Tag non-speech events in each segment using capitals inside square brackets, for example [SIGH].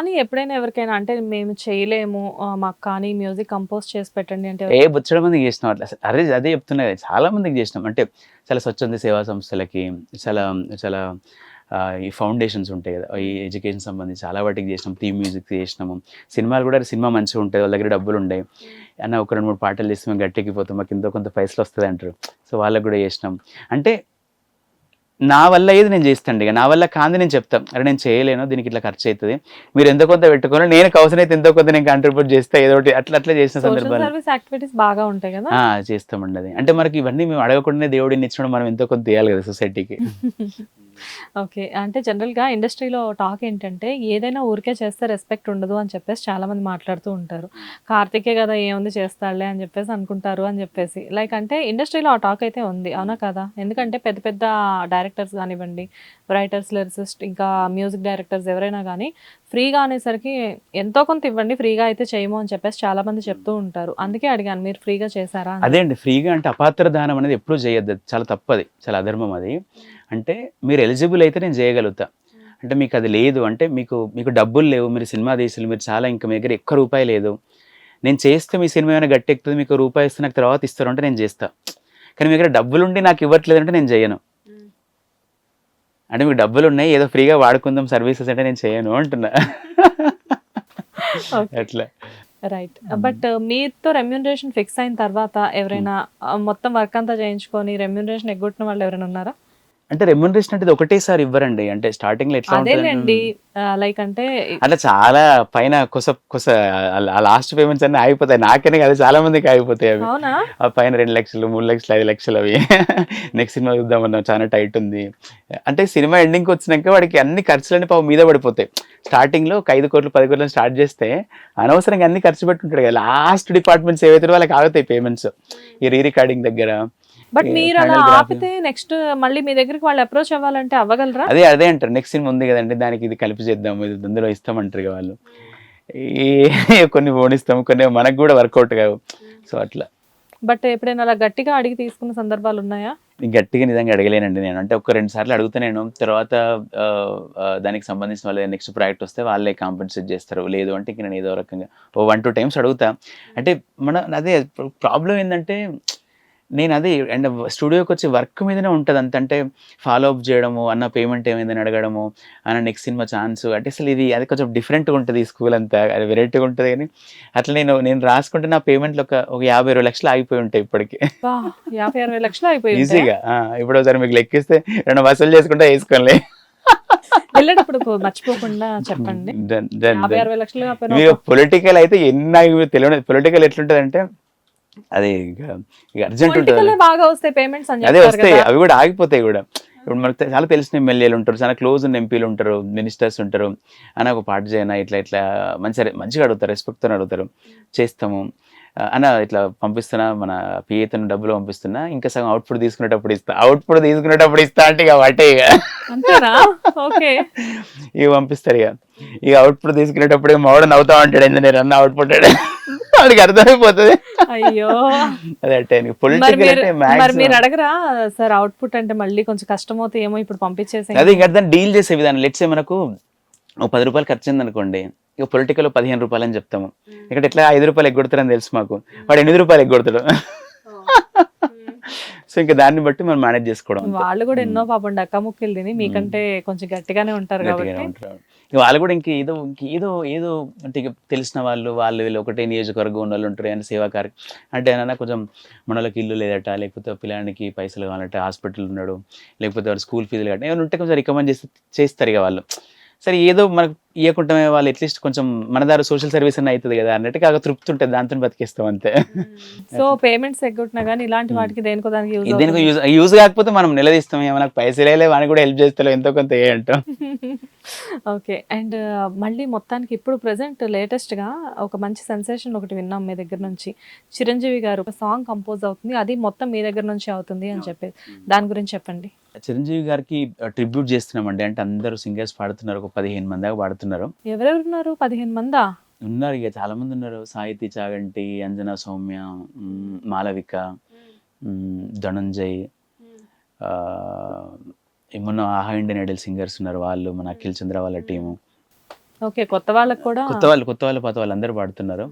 కానీ ఎప్పుడైనా ఎవరికైనా అంటే మేము చేయలేము మాకు కానీ మ్యూజిక్ కంపోజ్ చేసి పెట్టండి అంటే ఏ బుచ్చడ మందికి చేసినాం అట్లా. అసలు అరే అదే చెప్తున్నా చాలా మందికి చేసినాం. అంటే చాలా స్వచ్ఛంద సేవా సంస్థలకి చాలా చాలా ఈ ఫౌండేషన్స్ ఉంటాయి కదా ఈ ఎడ్యుకేషన్ సంబంధించి చాలా వాటికి చేసినాం. టీమ్ మ్యూజిక్ చేసినాము. సినిమాలు కూడా సినిమా మంచిగా ఉంటుంది వాళ్ళ దగ్గర డబ్బులు ఉంటాయి. అన్న ఒక రెండు మూడు పాటలు చేస్తే మేము గట్టెక్కిపోతాం మాకు ఎంతో కొంత పైసలు వస్తుంది అంటారు. సో వాళ్ళకి కూడా చేసినాం. అంటే నా వల్ల ఏది నేను చేస్తాను? ఇక నా వల్ల కాంది నేను చెప్తాను అరే నేను చేయలేను దీనికి ఇట్లా ఖర్చు అవుతుంది. మీరు ఎంతో కొంత పెట్టుకోవాలి నేను అవసరం అయితే ఎంతో కొంత నేను కంట్రిబ్యూట్ చేస్తే ఏదో ఒకటి అట్లా అట్లా చేసిన సందర్భాలు. యాక్టివిటీస్ బాగా ఉంటాయి కదా? చేస్తామండి అది. అంటే మనకి ఇవన్నీ మేము అడగకుండానే దేవుడిని ఇచ్చినప్పుడు మనం ఎంతో కొంత తీయాలి కదా సొసైటీకి [LAUGHS] ఓకే. అంటే జనరల్గా ఇండస్ట్రీలో టాక్ ఏంటంటే ఏదైనా ఊరికే చేస్తే రెస్పెక్ట్ ఉండదు అని చెప్పేసి చాలామంది మాట్లాడుతూ ఉంటారు. కార్తికే కదా ఏముంది చేస్తాడులే అని చెప్పేసి అనుకుంటారు అని చెప్పేసి. లైక్ అంటే ఇండస్ట్రీలో ఆ టాక్ అయితే ఉంది. అవునా కదా? ఎందుకంటే పెద్ద పెద్ద డైరెక్టర్స్ కానివ్వండి రైటర్స్ లిరిసిస్ట్ ఇంకా మ్యూజిక్ డైరెక్టర్స్ ఎవరైనా కానీ ఫ్రీగా అనేసరికి ఎంతో కొంత ఇవ్వండి ఫ్రీగా అయితే చేయము అని చెప్పేసి చాలా మంది చెప్తూ ఉంటారు. అందుకే అడిగాను మీరు ఫ్రీగా చేశారా అదే అండి ఫ్రీగా అంటే అపాత్ర దానం అనేది ఎప్పుడూ చేయొద్దు. చాలా తప్పది చాలా అధర్మం అది. అంటే మీరు ఎలిజిబుల్ అయితే నేను చేయగలుగుతా. అంటే మీకు అది లేదు అంటే మీకు మీకు డబ్బులు లేవు మీరు సినిమా తీసారు మీరు చాలా ఇంకా మీ దగ్గర ఎక్కువ రూపాయి లేదు. నేను చేస్తే మీ సినిమా ఏమైనా గట్టెక్కుతుంది మీకు రూపాయి ఇస్తే నాకు తర్వాత ఇస్తారు అంటే నేను చేస్తా. కానీ మీ దగ్గర డబ్బులు ఉండి నాకు ఇవ్వట్లేదు అంటే నేను చేయను. అంటే మీకు డబ్బులు ఉన్నాయి ఏదో ఫ్రీగా వాడుకుందాం సర్వీసెస్ అంటే నేను చేయను అంటున్నా. అట్లా. రైట్. బట్ మీతో రెమ్యూనరేషన్ ఫిక్స్ అయిన తర్వాత ఎవరైనా మొత్తం వర్క్ అంతా చేయించుకొని రెమ్యూనరేషన్ ఎగ్గొట్టిన వాళ్ళు ఎవరైనా ఉన్నారా? అంటే రెమ్యూనరేషన్ అంటే ఒకటేసారి ఇవ్వరండి. అంటే స్టార్టింగ్లో ఎట్లా అదేలేండి. ఉంటుంది లైక్ అంటే అట్లా చాలా పైన కొస కొస లాస్ట్ పేమెంట్స్ అన్ని ఆగిపోతాయి. నాకనే కదా చాలా మందికి ఆగిపోతాయి అవి. ఆ పైన రెండు లక్షలు మూడు లక్షలు ఐదు లక్షలు అవి. నెక్స్ట్ సినిమా చూద్దామన్నా చాలా టైట్ ఉంది. అంటే సినిమా ఎండింగ్కి వచ్చినాక వాడికి అన్ని ఖర్చులన్నీ పాపం మీద పడిపోతాయి. స్టార్టింగ్లో ఒక ఐదు కోట్లు పది కోట్లు స్టార్ట్ చేస్తే అనవసరంగా అన్ని ఖర్చు పెట్టుంటాడు కదా. లాస్ట్ డిపార్ట్మెంట్స్ ఏవైతే వాళ్ళకి ఆగుతాయి పేమెంట్స్ ఈ రీ రికార్డింగ్ దగ్గర. బట్ మీరు అలా. ఆపితే నెక్స్ట్ మళ్ళీ మీ దగ్గరికి వాళ్ళు అప్రోచ్ అవ్వాలంటే అవ్వగలరా? అదే అదే అంటారు. నెక్స్ట్ సినిమా ఉంది కదండి దానికి ఇది కలిపి చేద్దాం ఇది అందులో ఇస్తామంటారు ఇక వాళ్ళు. కొన్ని పోనిస్తాం కొన్ని మనకు కూడా వర్కౌట్ కావు. సో అట్లా. బట్ ఎప్పుడైనా అలా గట్టిగా అడిగి తీసుకున్న సందర్భాలు ఉన్నాయా? గట్టిగా నిజంగా అడగలేనండి నేను. అంటే ఒక రెండు సార్లు అడుగుతా నేను తర్వాత దానికి సంబంధించిన వాళ్ళ నెక్స్ట్ ప్రాజెక్ట్ వస్తే వాళ్ళే కాంపెన్సేట్ చేస్తారు. లేదు అంటే ఇంక నేను ఏదో రకంగా ఓ వన్ టూ టైమ్స్ అడుగుతా. అంటే మన అదే ప్రాబ్లం ఏంటంటే నేను అదే అండ్ స్టూడియోకి వచ్చి వర్క్ మీదనే ఉంటుంది అంత అంటే ఫాలో అప్ చేయడము అన్న పేమెంట్ ఏమైందని అడగడము అన్న నెక్స్ట్ సినిమా ఛాన్స్ అంటే అసలు ఇది అది కొంచెం డిఫరెంట్గా ఉంటుంది ఈ స్కూల్ అంతా అది వెరైటీగా ఉంటుంది కానీ అట్లా నేను నేను రాసుకుంటే నా పేమెంట్లు ఒక ఒక యాభై ఇరవై లక్షలు ఆగిపోయి ఉంటాయి ఇప్పటికి. యాభై అరవై లక్షలు అయిపోయింది ఈజీగా ఇప్పుడు ఒకసారి మీకు లెక్కిస్తే రెండు వసూలు చేసుకుంటే వేసుకోలే వెళ్ళేటప్పుడు మర్చిపోకుండా చెప్పండి. పొలిటికల్ అయితే ఎన్ని తెలియదు పొలిటికల్ ఎట్లుంటది అంటే అది ఇక అర్జెంట్ ఉంటుంది. బాగా వస్తాయి పేమెంట్స్ అని అదే వస్తాయి అవి కూడా ఆగిపోతాయి కూడా. ఇప్పుడు మనకు చాలా తెలిసిన ఎమ్మెల్యేలు ఉంటారు చాలా క్లోజ్ ఉన్న ఎంపీలు ఉంటారు మినిస్టర్స్ ఉంటారు. అన్న ఒక పాట చేయనా ఇట్లా ఇట్లా మంచిగా మంచిగా అడుగుతారు రెస్పెక్ట్తో అడుగుతారు. చేస్తాము. అన్న ఇట్లా పంపిస్తున్నా మన పిఏతో డబ్బులు పంపిస్తున్నా ఇంకా సగం అవుట్పుట్ తీసుకునేటప్పుడు ఇస్తా అవుట్పుట్ తీసుకునేటప్పుడు ఇస్తా అంటే ఇక వాటే ఇక. [LAUGHS] ఇక పంపిస్తారు ఇక. ఇక అవుట్పుట్ తీసుకునేటప్పుడు మావాడు నవ్వుతా ఉంటాడు ఇంజనీర్ అన్న అవుట్పుట్ వాడికి అర్థమైపోతుంది. అయ్యో. అదే అంటే మరి పొలిటికల్ అడగరా? సార్ అవుట్పుట్ అంటే మళ్ళీ కొంచెం కష్టం అవుతాయి ఏమో ఇప్పుడు పంపించేసి అదే ఇంకా దాన్ని డీల్ చేసే విధానం. లెట్సే మనకు ఒక పది రూపాయలు ఖర్చు అనుకోండి ఇక పొలిటికల్ పదిహేను రూపాయలు అని చెప్తాము. ఇక్కడ ఎట్లా ఐదు రూపాయలు ఎగ్గొడతారని తెలుసు మాకు. వాడు ఎనిమిది రూపాయలు ఎగ్గొడతాడు. [LAUGHS] సో ఇంకా దాన్ని బట్టి మనం మేనేజ్ చేసుకోవడం. వాళ్ళు కూడా ఎన్నో పాపం డక్కాముక్కలు తిని మీకంటే కొంచెం గట్టిగానే ఉంటారు కాబట్టి. వాళ్ళు కూడా ఇంక ఏదో ఇంక ఏదో ఏదో అంటే ఇక తెలిసిన వాళ్ళు వాళ్ళు వీళ్ళు ఒకటే నియోజకవర్గం ఉన్న వాళ్ళు ఉంటారు అని సేవా కార్య అంటే ఏమన్నా కొంచెం మనలోకి ఇల్లు లేదట లేకపోతే పిల్లానికి పైసలు కావాలంటే హాస్పిటల్ ఉన్నాడు లేకపోతే వాడు స్కూల్ ఫీజులు కట్ట ఏమైనా ఉంటే కొంచెం రికమెండ్ చేసి చేస్తారు ఇక వాళ్ళు. సరే ఏదో మనకు ఇవ్వకుండా వాళ్ళు అట్లీస్ట్ కొంచెం మన దారి సోషల్ సర్వీస్ అన్న అవుతుంది కదా అన్నట్టు కాక తృప్తి ఉంటుంది దాంతో బతికేస్తాం అంతే. సో [LAUGHS] పేమెంట్స్ ఎగ్గొట్టినా కానీ ఇలాంటి వాటికి దేనికో దానికి యూజ్ దీనికి యూజ్ యూజ్ కాకపోతే మనం నిలదీస్తాం ఏమన్నా పైసలే వాడిని కూడా హెల్ప్ చేస్తాం ఎంతో కొంత ఏ అంటాం. [LAUGHS] ఓకే. అండ్ మళ్ళీ మొత్తానికి ఇప్పుడు ప్రెసెంట్ లేటెస్ట్గా ఒక మంచి సెన్సేషన్ ఒకటి విన్నాం మీ దగ్గర నుంచి. చిరంజీవి గారు ఒక సాంగ్ కంపోజ్ అవుతుంది. అది మొత్తం మీ దగ్గర నుంచి అవుతుంది అని చెప్పి దాని గురించి చెప్పండి. చిరంజీవి గారికి ట్రిబ్యూట్ చేస్తున్నామండి. అంటే అందరూ సింగర్స్ పాడుతున్నారు. ఒక పదిహేను మంది దాకా పాడుతున్నారు. ఎవరెవరు ఉన్నారు పదిహేను మందా? ఉన్నారు ఇక చాలా మంది ఉన్నారు. సాహితీ చాగంటి అంజనా సౌమ్య మాలవిక ధనంజయ్ మొన్న ఆహా ఇండియన్ ఐడల్ సింగర్స్ ఉన్నారు వాళ్ళు మన అఖిల్ చంద్ర వాళ్ళ టీము. ఓకే కొత్త వాళ్ళకి కూడా కొత్త వాళ్ళు కొత్త వాళ్ళు పాత వాళ్ళు అందరూ పాడుతున్నారు.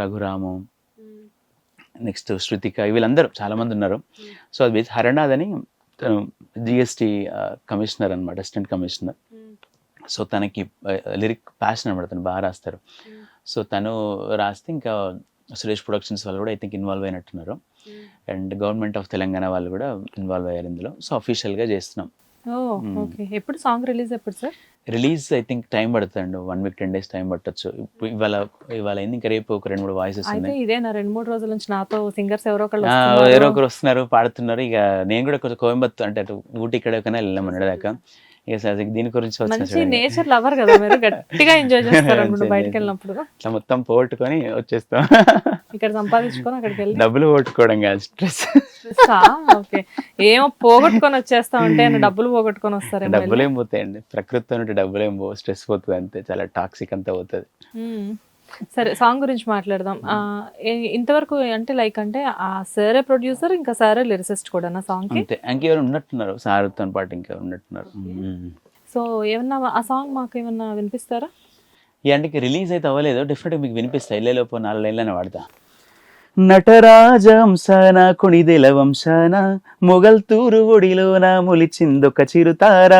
రఘురాము నెక్స్ట్ శృతిక వీళ్ళందరూ చాలా మంది ఉన్నారు. సో అది హరణాథ్ అని జిఎస్టి కమిషనర్ అనమాట అసిస్టెంట్ కమిషనర్. సో తనకి లిరిక్ ప్యాషన్ అనమాట తను బాగా రాస్తారు. సో తను రాస్తే ఇంకా సురేష్ ప్రొడక్షన్స్ వాళ్ళు కూడా ఐ థింక్ ఇన్వాల్వ్ అయినట్టున్నారు. అండ్ గవర్నమెంట్ ఆఫ్ తెలంగాణ వాళ్ళు కూడా ఇన్వాల్వ్ అయ్యారు ఇందులో. సో అఫీషియల్గా చేస్తున్నాం. ఓకే. ఎప్పుడు సాంగ్ రిలీజ్ ఎప్పుడు sir release I think time పడుతుందండి. One week ten days time పట్టొచ్చు. ఇవాళ ఇవాళ అయింది. ఇంకా రేపు ఒక రెండు మూడు వాయిసెస్ ఉన్నాయి. ఇదేనా రెండు మూడు రోజుల నుంచి నాతో సింగర్స్ ఎవరో వస్తున్నారు. ఎవరో ఒకరు వస్తున్నారు పాడుతున్నారు. ఇక నేను కూడా కొంచెం కోయంబత్తు అంటే ఊటీ ఇక్కడ వెళ్ళాం దాకా ఇక సరే దీని గురించి మంచి. నేచర్ లవర్ కదా మీరు [LAUGHS] గట్టిగా ఎంజాయ్ చేస్తారు అనుకుంటా బయటకు. వెళ్ళినప్పుడు ఇట్లా మొత్తం పోగొట్టుకొని వచ్చేస్తాం. ఇక్కడ సంపాదించుకొని అక్కడికి వెళ్ళి. డబ్బులు పోగొట్టుకోవడం కాదు స్ట్రెస్ ఓకే. ఏమో పోగొట్టుకొని వచ్చేస్తా ఉంటే డబ్బులు పోగొట్టుకొని వస్తారేమో వెళ్ళి. డబ్బులు ఏం పోతాయండి. ప్రకృతితో ఉంటే డబ్బులు ఏం పో స్ట్రెస్ పోతుంది అంతే. చాలా టాక్సిక్ అంతా పోతుంది. సరే సాంగ్ గురించి మాట్లాడదాం. ఇంతవరకు అంటే లైక్ అంటే ఆ సారే ప్రొడ్యూసర్ ఇంకా సారే లిరిసిస్ట్ కూడా నా సాంగ్ అంతే ఇంకెవరు ఉన్నట్టున్నారు? సారుతో పాటు ఇంకా ఉన్నట్టున్నారు. సో ఏమన్నా ఆ సాంగ్ మాకు ఏమన్నా వినిపిస్తారా? ఈ అంటికి రిలీజ్ అయితే అవ్వలేదు. డెఫినెట్గా మీకు వినిపిస్తాయి ఇళ్ళలోపు నాలుగు లైన్లని వాడతా. నటరాజంసన కుణిదెల వంశన మొగల్తూరు ఒడిలోన ములిచిందొక చిరుతార?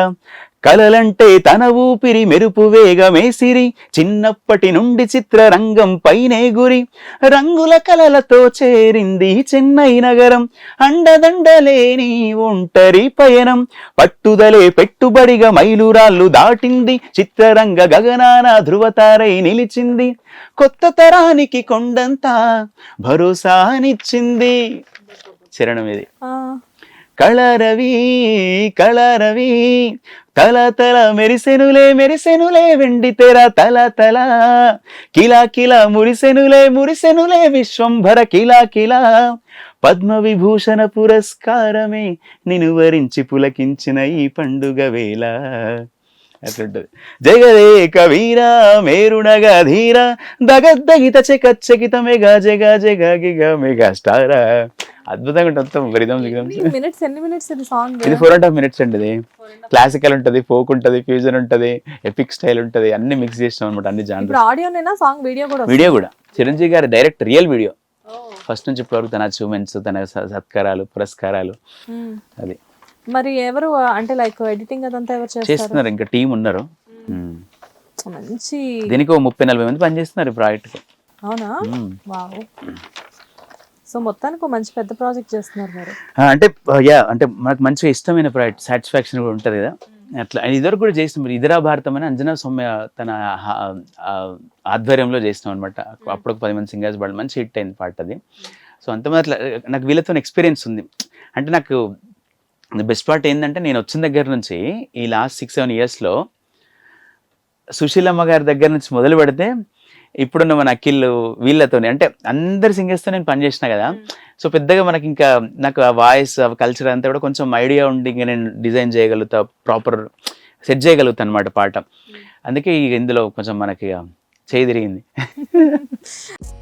కలలంటే తన ఊపిరి మెరుపు వేగమేసిరి చిన్నప్పటి నుండి చిత్రరంగం పైనే గురి. రంగుల కలలతో చేరింది చెన్నై నగరం. అండదండలేని ఒంటరి పయనం. పట్టుదలే పెట్టుబడిగా మైలురాళ్ళు దాటింది. చిత్రరంగ గగనాన ధృవతారై నిలిచింది. కొత్త తరానికి కొండంతా భరోసానిచ్చింది. చరణం ఇది. కళరవి కళరవి తల తల మెరిసెనులే మెరిసెనులే వెండి తెర తల తల. కిలా కిలా మురిసెనులే మురిసెనులే విశ్వంభర కిలా కిలా. పద్మ విభూషణ పురస్కారమే నిను వరించి పులకించిన ఈ పండుగ వేళ. అట్లుంటది. జగదేక వీర మేరునగా ధీర దగద్దగిత చకచ్చకిత మెగా జగా జగా గిగా మెగా స్టార. అద్భుతంగా ఉంటుంది మొత్తం రిధమ్ మినిట్స్ ఎన్ని మినిట్స్ ఇది సాంగ్ ఇది ఫోర్ అండ్ హాఫ్ మినిట్స్ అండి ఇది. క్లాసికల్ ఉంటది ఫోక్ ఉంటది ఫ్యూజన్ ఉంటది ఎపిక్ స్టైల్ ఉంటది అన్ని మిక్స్ చేసినాం అనమాట అన్ని జానర్ ఆడియోనేనా సాంగ్ వీడియో కూడా వీడియో కూడా. చిరంజీవి గారి డైరెక్ట్ రియల్ వీడియో ఫస్ట్ నుంచి ఇప్పటివరకు తన అచీవ్మెంట్స్ తన సత్కారాలు పురస్కారాలు. మ్మ్. అది. మరి ఎవరు అంటే లైక్ ఎడిటింగ్ అదంతా ఎవరు చేస్తారు? చేస్తున్నారు ఇంకా టీం ఉన్నారు. మంచి దీనికి ముప్పై నలభై మంది పనిచేస్తున్నారు ప్రాజెక్ట్ అవునా? వావ్. సో మొత్తానికి ఒక మంచి పెద్ద ప్రాజెక్ట్ చేస్తున్నారు మీరు. అంటే యా అంటే మనకు మంచిగా ఇష్టమైన ప్రాజెక్ట్ సాటిస్ఫాక్షన్ కూడా ఉంటుంది కదా. అట్లా ఇద్దరు కూడా చేసినాం మరి. ఇదిరా భారతం అని అంజనా సౌమ్య తన ఆధ్వర్యంలో చేసినాం అనమాట అప్పుడు ఒక పది మంది సింగర్స్ పాడు మంచి హిట్ అయింది పాట అది సో అంత అట్లా నాకు వీళ్ళతో ఎక్స్పీరియన్స్ ఉంది. అంటే నాకు బెస్ట్ పార్ట్ ఏంటంటే నేను వచ్చిన దగ్గర నుంచి ఈ లాస్ట్ సిక్స్ సెవెన్ ఇయర్స్లో సుశీలమ్మ గారి దగ్గర నుంచి మొదలు పెడితే ఇప్పుడున్న మన అఖిల్ వీళ్ళతోనే అంటే అందరి సింగర్స్తో నేను పనిచేసిన కదా సో పెద్దగా మనకి ఇంకా నాకు ఆ వాయిస్ ఆ కల్చర్ అంతా కూడా కొంచెం ఐడియా ఉండి ఇంకా నేను డిజైన్ చేయగలుగుతా ప్రాపర్ సెట్ చేయగలుగుతా అనమాట పాట. అందుకే ఈ ఇందులో కొంచెం మనకి చేయి తిరిగింది. [LAUGHS]